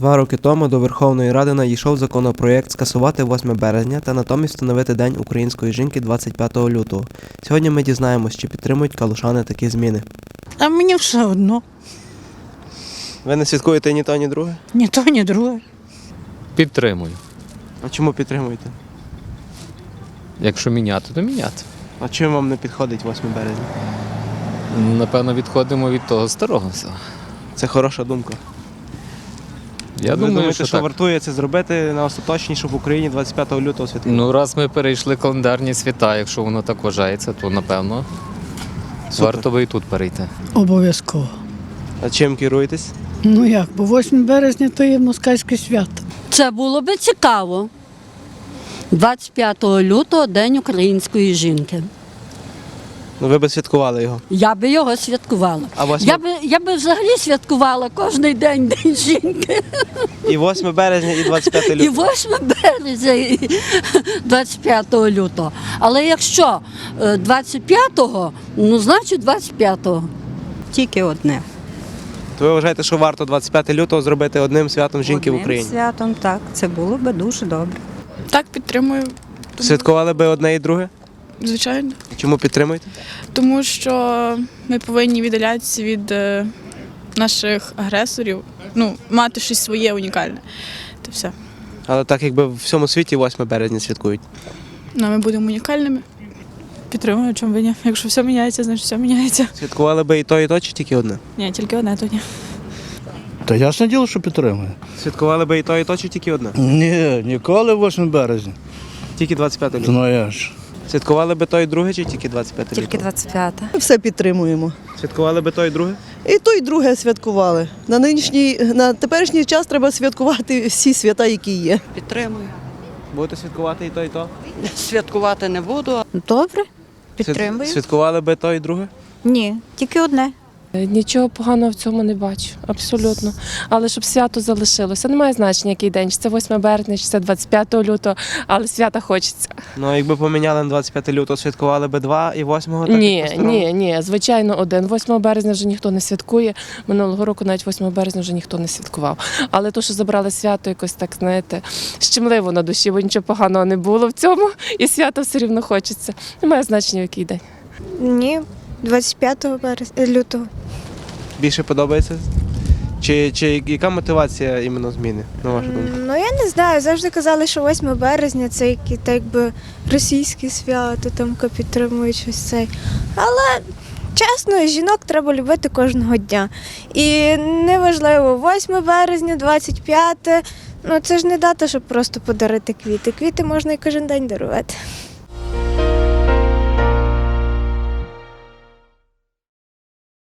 Два роки тому до Верховної Ради надійшов законопроєкт скасувати 8 березня та натомість встановити День української жінки 25 лютого. Сьогодні ми дізнаємось, чи підтримують калушани такі зміни. А мені все одно. Ви не святкуєте ні то, ні друге? Ні то, ні друге. Підтримую. А чому підтримуєте? Якщо міняти, то міняти. А чим вам не підходить 8 березня? Напевно, відходимо від того старого всього. Це хороша думка. Я Ви думаю, думаєте, що, що, так. вартує це зробити на остаточній, щоб в Україні 25 лютого святкувати? Ну, раз ми перейшли календарні свята, якщо воно так вважається, то напевно Супер. варто би і тут перейти. Обов'язково. А чим керуєтесь? Ну як, бо 8 березня то є москальське свято. Це було би цікаво. 25 лютого День української жінки. Ну ви би святкували його. Я би його святкувала. А 8, Я би, я би взагалі святкувала кожен день День жінки. і 8 березня, і 25 І лютого. 8 березня, і 25 лютого. Але якщо е, 25-го, ну значить 25-го. Тільки одне. То ви вважаєте, що варто 25 лютого зробити одним святом жінки в Одним Україні? святом, так. Це було би дуже добре. Так, підтримую, Святкували би одне і друге? звичайно. Чому підтримуєте? Тому що ми повинні віддалятися від е, наших агресорів, ну, мати щось своє унікальне. Це все. Але так якби в всьому світі 8 березня святкують. Ну, ми будемо унікальними. Підтримую, чому ви ні? Якщо все міняється, значить все міняється. Святкували би і то, і то, чи тільки одне? Ні, тільки одне то ні. Та ясне діло, що підтримує. Святкували би і то, і то, чи тільки одне? Ні, ніколи 8 березня. Тільки 25 лютого. Ну я ж. Святкували би то і друге, чи тільки 25 лютого? Тільки 25. Все підтримуємо. Святкували би то і друге? І то, і друге святкували. На нинішній, на теперішній час треба святкувати всі свята, які є. Підтримую. Будете святкувати і то, і то? Святкувати не буду. Добре, підтримую. Святкували би то і друге? Ні, тільки одне. Нічого поганого в цьому не бачу, абсолютно. Але щоб свято залишилося, немає значення, який день, чи це 8 березня, чи це 25 лютого, але свята хочеться. Ну, якби поміняли на 25 лютого, святкували би 2 і 8 так? ні, ні, ні, звичайно, один. 8 березня вже ніхто не святкує. Минулого року навіть 8 березня вже ніхто не святкував. Але то, що забрали свято, якось так, знаєте, щемливо на душі, бо нічого поганого не було в цьому, і свято все рівно хочеться. Немає значення, який день. Ні, 25 березня лютого. Більше подобається? Чи, чи яка мотивація іменно зміни, на вашу думку? Ну я не знаю. Завжди казали, що 8 березня це які так якби російське свято, там підтримують щось цей. Але чесно, жінок треба любити кожного дня. І неважливо, 8 березня, 25. Ну це ж не дата, щоб просто подарити квіти. Квіти можна і кожен день дарувати.